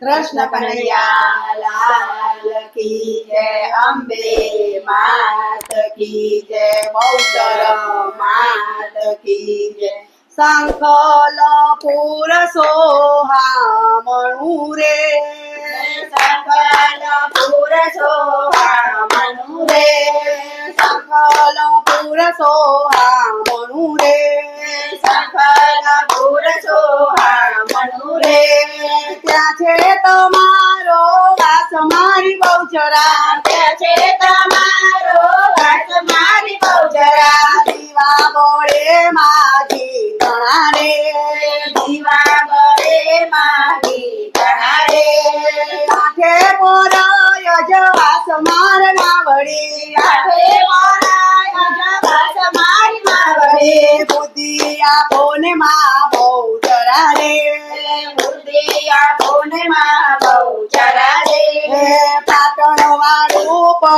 કૃષ્ણ કનૈયા લાલ કી જય અંબે માત કી જય બહુચર માત કી જય. શંખલ પુર સોહામણું રે. શંખલ પુર સોહામણું રે. શંખલ પુર સોહામણું રે શંખલ પુર સોહામણું રે ત્યાં છે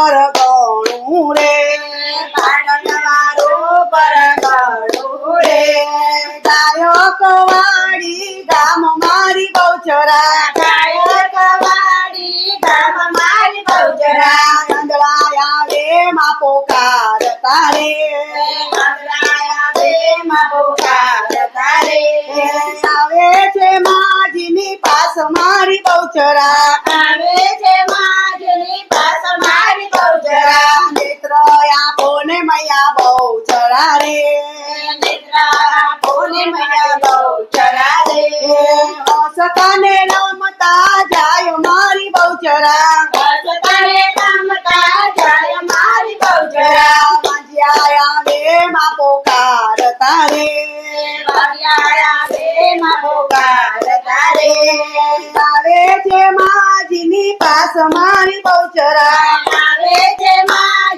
વાળું પર રે પાટણ વાળું પર ગણું રે ગામ મારી બહુચરા ગાયો વાડી ગામ મારી બહુચરા કંદળા આવે માં પોકાર તારે કંદળા આવે માં પોકાર આવે છે માજીની પાસ મારી બહુચરા હસતાને રમતા જાય મારી બહુચરા. હસતાને રમતા જાય મારી બહુચરા. મંજ્યા આવે માં પોકાર તારે. મંજ્યા આવે માં પોકાર તારે. આવે છે માજીની પાસ મારી બહુચરા. આવે છે માજીની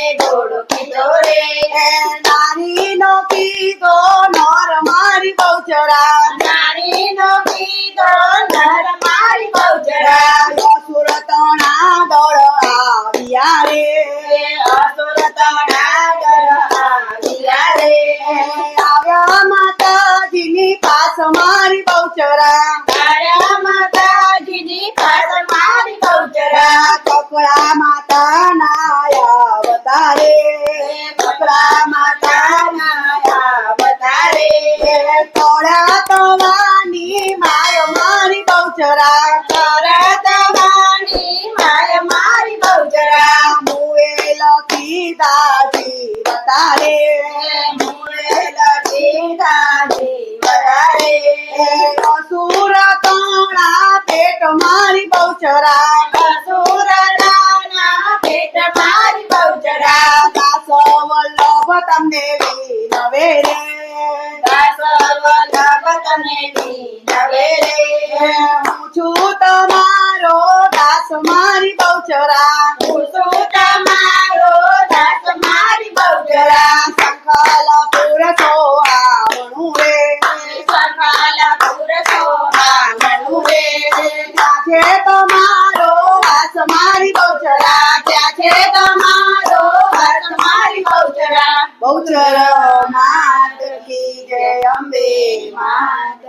તમે ઘોડો કીધો રે નારી નો કીધો નોર મારી બહુચરા નારી નો કીધો Mata. વલ્લભ તમને રે. હું છું તમારો દાસ મારી બહુચરા. હું છું તમારો દાસ મારી બહુચરા. સંકલ પુરસો આવણું રે. સંકલ પુરસો આવણું રે. ત્યાં છે તમારો વાસ મારી બહુચરા. ત્યાં છે તમારો વાસ મારી બહુચરા. બહુચર Amén.